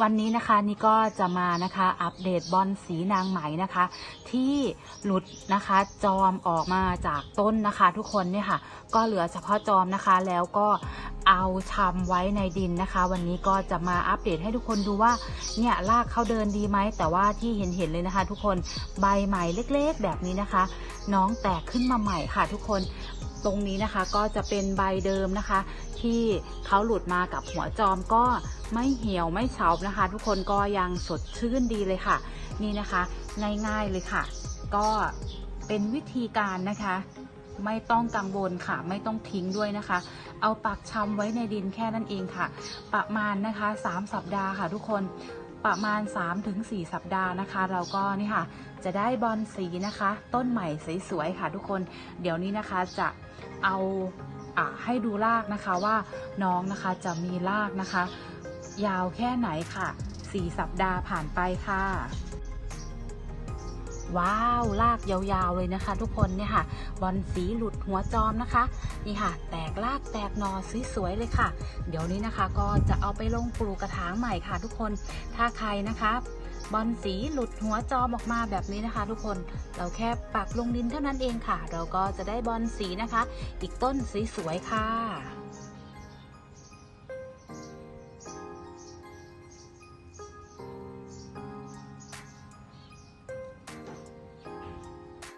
วันนี้นะคะนี่ก็จะมานะคะอัปเดตบอลสีนางไหมนะคะ ที่หลุดนะคะจอมออกมาจากต้นนะคะ ทุกคนเนี่ยค่ะ ก็เหลือเฉพาะจอมนะคะ แล้วก็เอาชำไว้ในดินนะคะ วันนี้ก็จะมาอัปเดตให้ทุกคนดูว่าเนี่ยรากเขาเดินดีไหมแต่ว่าที่เห็นเห็นเลยนะคะ ทุกคนใบใหม่เล็กๆ แบบนี้นะคะ น้องแตกขึ้นมาใหม่ค่ะ ทุกคน ตรงนี้นะคะก็จะเป็นใบเดิมนะคะ ที่เขาหลุดมากับหัวจอมก็ไม่เหี่ยวไม่เฉานะคะ ทุกคนก็ยังสดชื่นดีเลยค่ะ นี่นะคะง่ายๆเลยค่ะ ก็เป็นวิธีการนะคะ ไม่ต้องกังวลค่ะ ไม่ต้องทิ้งด้วยนะคะ เอาปักชำไว้ในดินแค่นั้นเองค่ะ ประมาณนะคะ 3 สัปดาห์ค่ะทุกคน ประมาณ 3-4 สัปดาห์นะคะ เราก็นี่ค่ะ จะได้บอลสีนะคะ ต้นใหม่สวยๆค่ะทุกคน เดี๋ยวนี้นะคะจะเอาอให้ดูรากนะคะว่าน้องนะคะจะมีรากนะคะ ยาวแค่ไหนค่ะ 4 สัปดาห์ผ่านไปค่ะ ว้าวลากยาวๆเลยนะคะ ทุกคนเนี่ยค่ะบอลสีหลุดหัวจอมนะคะนี่ค่ะ แตกรากแตกนอสวยๆเลยค่ะ เดี๋ยวนี้นะคะก็จะเอาไปลงปลูกกระถางใหม่ค่ะ ทุกคนถ้าใครนะคะบอลสีหลุดหัวจอมออกมาแบบนี้นะคะ ทุกคนเราแค่ปักลงดินเท่านั้นเองค่ะ เราก็จะได้บอลสีนะคะ อีกต้นสวยๆค่ะ